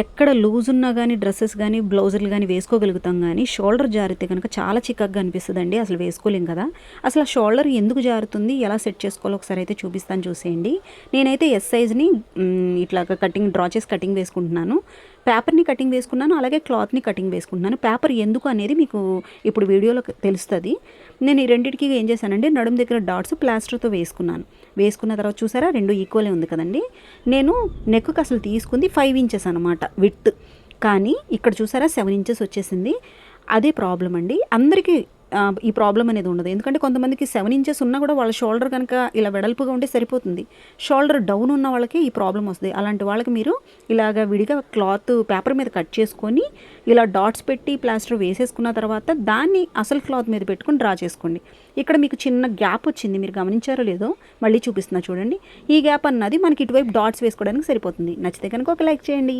ఎక్కడ లూజ్ ఉన్నా కానీ డ్రెస్సెస్ కానీ బ్లౌజులు కానీ వేసుకోగలుగుతాం కానీ షోల్డర్ జారితే కనుక చాలా చిక్కగా అనిపిస్తుందండి. అసలు వేసుకోలేం కదా. అసలు ఆ షోల్డర్ ఎందుకు జారుతుంది? ఎలా సెట్ చేసుకోవాలో ఒకసారి అయితే చూపిస్తాను చూసేయండి. నేనైతే ఎస్ సైజ్ని ఇట్లా కటింగ్ డ్రా చేసి కటింగ్ వేసుకుంటున్నాను. పేపర్ని కటింగ్ వేసుకున్నాను అలాగే క్లాత్ని కటింగ్ వేసుకుంటున్నాను. పేపర్ ఎందుకు అనేది మీకు ఇప్పుడు వీడియోలో తెలుస్తుంది. నేను ఈ రెండింటికి ఏం చేశానంటే నడుము దగ్గర డాట్స్ ప్లాస్టర్తో వేసుకున్నాను. వేసుకున్న తర్వాత చూసారా రెండు ఈక్వలే ఉంది కదండి. నేను నెక్కి అసలు తీసుకుంది ఫైవ్ ఇంచెస్ అనమాట విత్ కానీ ఇక్కడ చూసారా సెవెన్ ఇంచెస్ వచ్చేసింది. అదే ప్రాబ్లం అండి. అందరికీ ఈ ప్రాబ్లం అనేది ఉండదు. ఎందుకంటే కొంతమందికి సెవెన్ ఇంచెస్ ఉన్నా కూడా వాళ్ళ షోల్డర్ కనుక ఇలా వెడల్పుగా ఉంటే సరిపోతుంది. షోల్డర్ డౌన్ ఉన్న వాళ్ళకి ఈ ప్రాబ్లం వస్తుంది. అలాంటి వాళ్ళకి మీరు ఇలాగ విడిగా క్లాత్ పేపర్ మీద కట్ చేసుకొని ఇలా డాట్స్ పెట్టి ప్లాస్టర్ వేసేసుకున్న తర్వాత దాన్ని అసలు క్లాత్ మీద పెట్టుకుని డ్రా చేసుకోండి. ఇక్కడ మీకు చిన్న గ్యాప్ వచ్చింది. మీరు గమనించారో లేదో మళ్ళీ చూపిస్తున్నా చూడండి. ఈ గ్యాప్ అన్నది మనకి ఇటువైపు డాట్స్ వేసుకోవడానికి సరిపోతుంది. నచ్చితే కనుక ఒక లైక్ చేయండి.